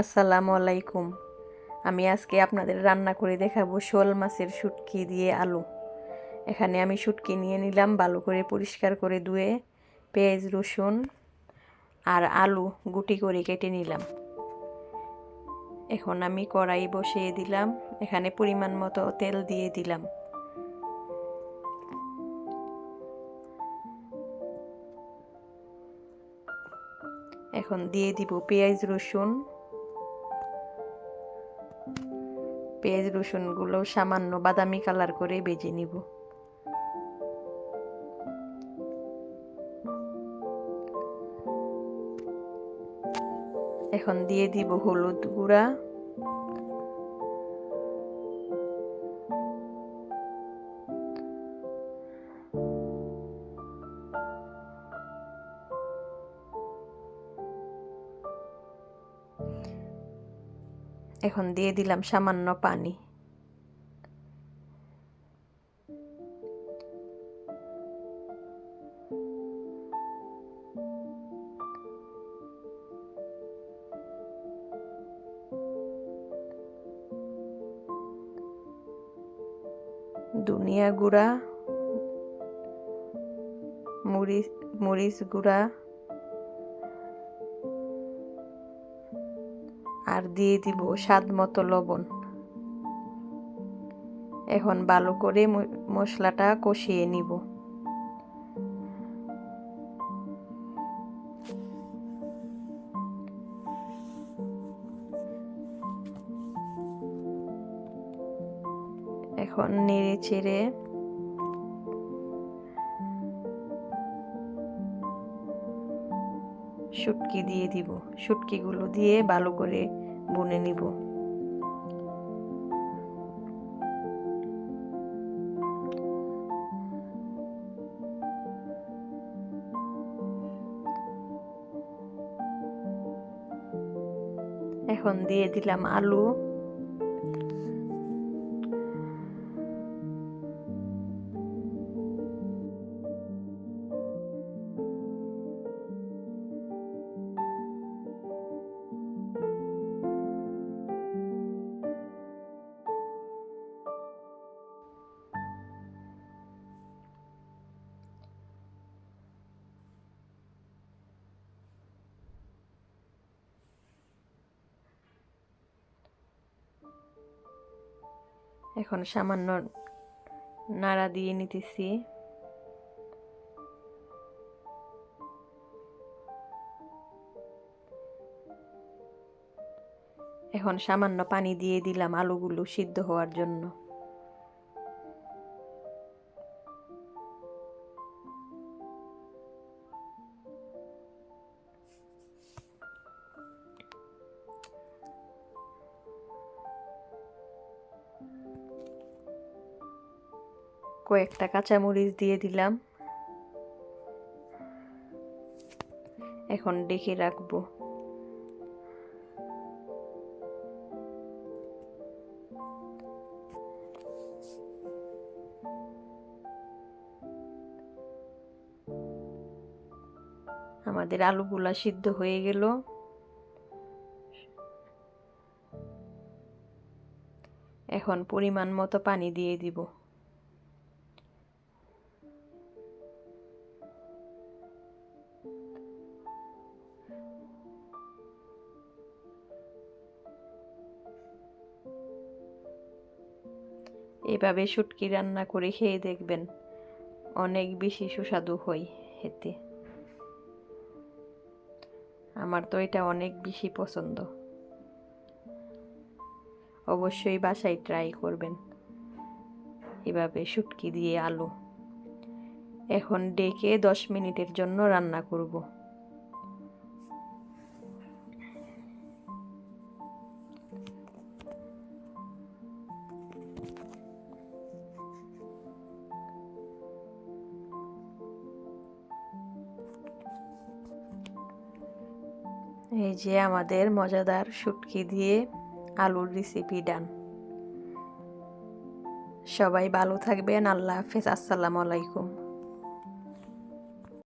আসসালামু আলাইকুম। আমি আজকে আপনাদের রান্না করে দেখাবো শোল মাছের শুটকি দিয়ে আলু। এখানে আমি শুটকি নিয়ে নিলাম, ভালো করে পরিষ্কার করে ধুয়ে, পেঁয়াজ, রসুন আর আলু গুটি করে কেটে নিলাম। এখন আমি কড়াই বসিয়ে দিলাম, এখানে পরিমাণ মতো তেল দিয়ে দিলাম। এখন দিয়ে দিব পেঁয়াজ, রসুন পেঁয়াজ রসুনগুলো সামান্য বাদামি কালার করে বেজে নিব। এখন দিয়ে দিব হলুদ গুঁড়া। এখন দিয়ে দিলাম সামান্য পানি। দুনিয়া গুঁড়া মরিচ মরিচ গুঁড়া আর দিয়ে দিব স্বাদ মতো লবণ। এখন ভালো করে মশলাটা কষিয়ে নিব। এখন নেড়ে চেড়ে শুটকি দিয়ে দিব। শুটকিগুলো দিয়ে ভালো করে বুনে নিব। এখন দিয়ে দিলাম আলু। এখন সামান্য নাড়া দিয়ে নিতেছি। এখন সামান্য পানি দিয়ে দিলাম আলুগুলো সিদ্ধ হওয়ার জন্য। কয়েকটা কাঁচামরিচ দিয়ে দিলাম। এখন ডেকে রাখব। আমাদের আলুগুলা সিদ্ধ হয়ে গেল। এখন পরিমাণ মতো পানি দিয়ে দিব। এভাবে শুটকি রান্না করে খেয়ে দেখবেন, অনেক বেশি সুস্বাদু হয় খেতে। আমার তো এটা অনেক বেশি পছন্দ। অবশ্যই বাসায় ট্রাই করবেন। এভাবে শুটকি দিয়ে আলু। এখন ডেকে দশ মিনিটের জন্য রান্না করব। এই যে আমাদের মজাদার শুটকি দিয়ে আলুর রেসিপি ডান সবাই ভালো থাকবেন, আল্লাহ হাফেজ, আসসালামু আলাইকুম।